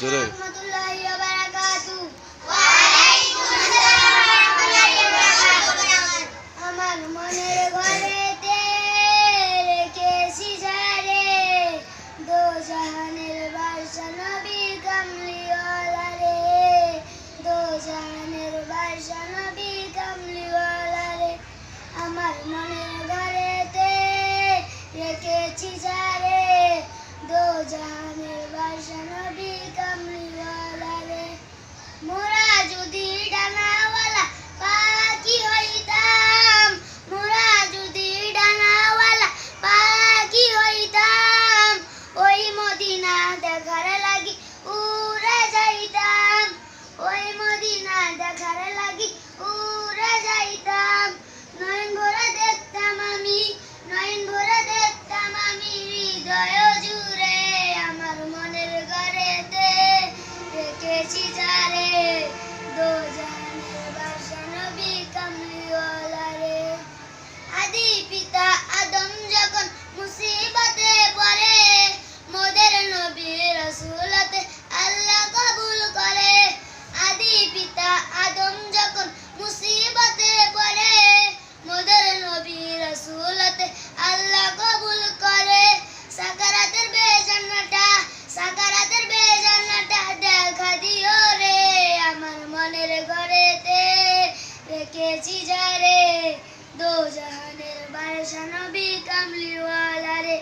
জোরে। রেখেছি ঝাড়ে দো জাহানের বাদশা মোরা যদি ডানাওয়ালা পাখি হইতাম, মোরা যদি ডানাওয়ালা পাখি হইতাম, ওই মদিনা দেখার লাগি উড়ে যাইতাম, ওই মদিনা দেখার লাগি উড়ে যাইতাম। নয়ন ভরে দেখতাম আমি, নয়ন ভরে দেখতাম আমি, হৃদয় বেজান্নাটা সাকারাতের বেজান্নাটা দেখা দিও রে আমার মনের ঘরেতে রেখেছি যারে দো জাহানের বাদশা নবী কামলিওয়ালা রে।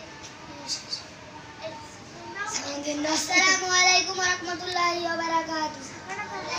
আসসালামু আলাইকুম ওয়া রাহমাতুল্লাহি ওয়া বারাকাতুহু।